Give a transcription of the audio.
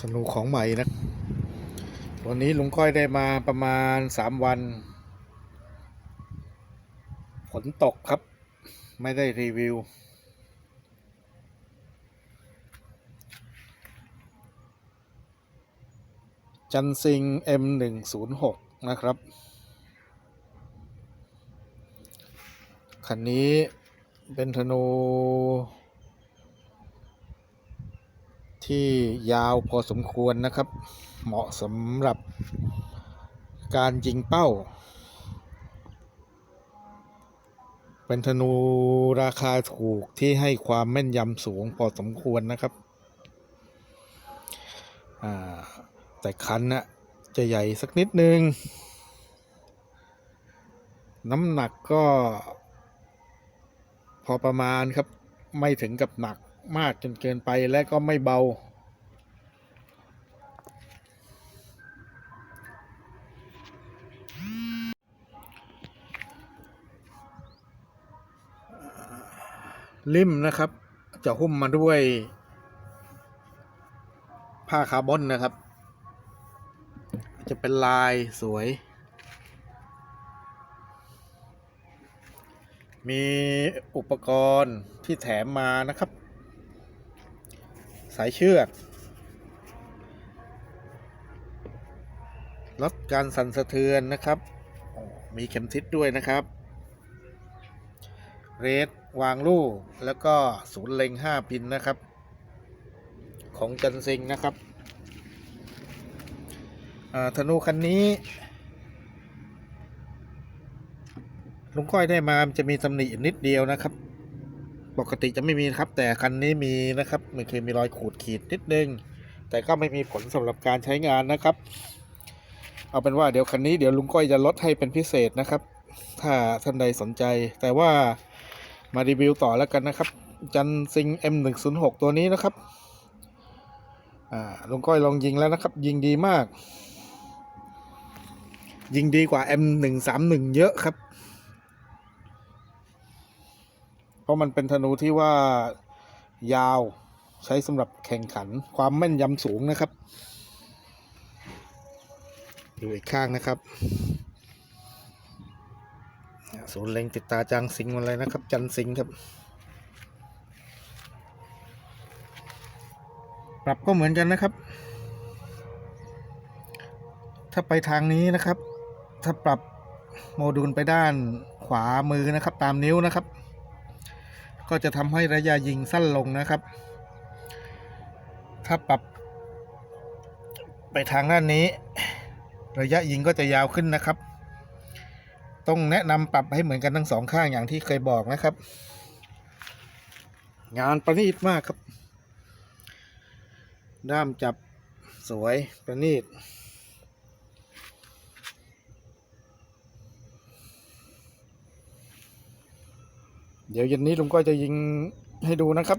ธนูของใหม่นะ วันนี้ลุงก้อยได้มาประมาณสามวัน ฝนตกครับ ไม่ได้รีวิว จันซิง M106 นะครับ คันนี้เป็นธนู ที่ยาวพอสมควรนะครับ เหมาะสำหรับการยิงเป้า เป็นธนูราคาถูกที่ให้ความแม่นยำสูงพอสมควรนะครับ แต่คันนะจะใหญ่สักนิดนึง น้ำหนักก็พอประมาณครับไม่ถึงกับหนักมากจนเกินไปและก็ไม่เบา ริมนะครับ จะหุ้มมาด้วย ผ้าคาร์บอนนะครับ จะเป็นลายสวย มีอุปกรณ์ที่แถมมานะครับ สายเชือกลดการสั่นสะเทือนนะครับ มีเข็มทิศด้วยนะครับ เรดวางลูก แล้วก็ศูนย์เล็ง5พินนะครับ ของจันซิงนะครับธนูคันนี้ลุงก้อยได้มามจะมีตำหนินิดเดียวนะครับ ปกติจะไม่มีครับ แต่คันนี้มีนะครับมันเคยมีรอยขูดขีดนิดนึง แต่ก็ไม่มีผลสำหรับการใช้งานนะครับ เอาเป็นว่าเดี๋ยวคันนี้เดี๋ยวลุงก้อยจะลดให้เป็นพิเศษนะครับ ถ้าท่านใดสนใจ แต่ว่า มารีวิวต่อแล้วกันนะครับ จันซิง M106 ตัวนี้นะครับอ่าลุงก้อยลองยิงแล้วนะครับ ยิงดีมาก ยิงดีกว่า M131 เยอะครับ เพราะมันเป็นธนูที่ว่ายาวใช้สำหรับแข่งขันความแม่นยำสูงนะครับ ดูอีกข้างนะครับ ศูนย์เล็งติดตาจางสิงห์มาเลยนะครับ จันสิงครับปรับก็เหมือนกันนะครับ ถ้าไปทางนี้นะครับ ถ้าปรับโมดูลไปด้านขวามือนะครับ ตามนิ้วนะครับ ก็จะทำให้ระยะยิงสั้นลงนะครับ ถ้าปรับ ไปทางด้านนี้ ระยะยิงก็จะยาวขึ้นนะครับ ต้องแนะนำปรับให้เหมือนกันทั้งสองข้างอย่างที่เคยบอกนะครับ งานประณีตมากครับ ด้ามจับสวยประณีตเดี๋ยวเย็นนี้ลุงก็จะยิงให้ดูนะครับ